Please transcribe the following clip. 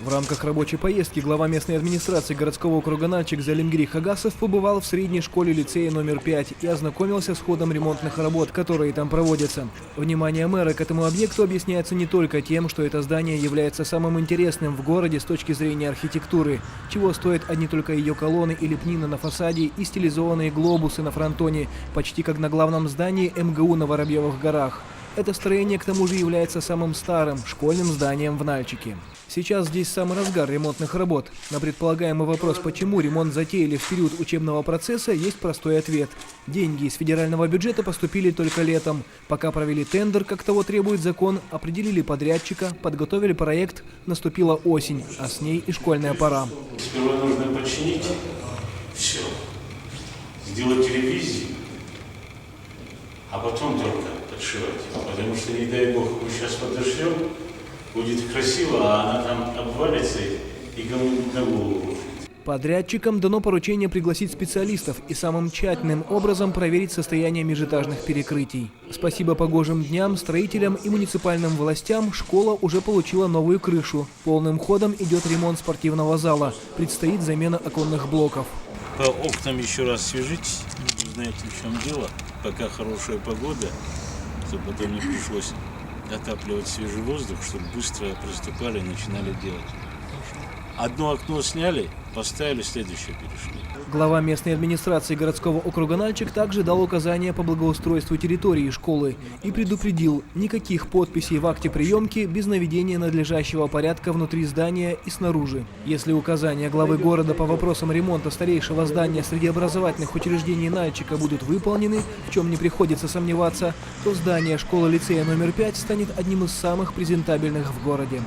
В рамках рабочей поездки глава местной администрации городского округа Нальчик Залимгри Хагасов побывал в средней школе лицея номер 5 и ознакомился с ходом ремонтных работ, которые там проводятся. Внимание мэра к этому объекту объясняется не только тем, что это здание является самым интересным в городе с точки зрения архитектуры, чего стоят одни только ее колонны и лепнина на фасаде и стилизованные глобусы на фронтоне, почти как на главном здании МГУ на Воробьевых горах. Это строение к тому же является самым старым школьным зданием в Нальчике. Сейчас здесь самый разгар ремонтных работ. На предполагаемый вопрос, почему ремонт затеяли в период учебного процесса, есть простой ответ. Деньги из федерального бюджета поступили только летом. Пока провели тендер, как того требует закон, определили подрядчика, подготовили проект, наступила осень, а с ней и школьная пора. Сперва нужно починить все, сделать ревизию, а потом только подшивать. Потому что, не дай бог, мы сейчас подошьем, будет красиво, а она там обвалится и кому-нибудь на голову. Подрядчикам дано поручение пригласить специалистов и самым тщательным образом проверить состояние межэтажных перекрытий. Спасибо погожим дням, строителям и муниципальным властям школа уже получила новую крышу. Полным ходом идет ремонт спортивного зала. Предстоит замена оконных блоков. По окнам еще раз свяжитесь, узнаете, в чем дело. Пока хорошая погода, чтобы потом не пришлось отапливать свежий воздух, чтобы быстро приступали и начинали делать. Одно окно сняли, поставили, следующее перешли. Глава местной администрации городского округа Нальчик также дал указания по благоустройству территории школы и предупредил никаких подписей в акте приемки без наведения надлежащего порядка внутри здания и снаружи. Если указания главы города по вопросам ремонта старейшего здания среди образовательных учреждений Нальчика будут выполнены, в чем не приходится сомневаться, то здание школы-лицея номер 5 станет одним из самых презентабельных в городе.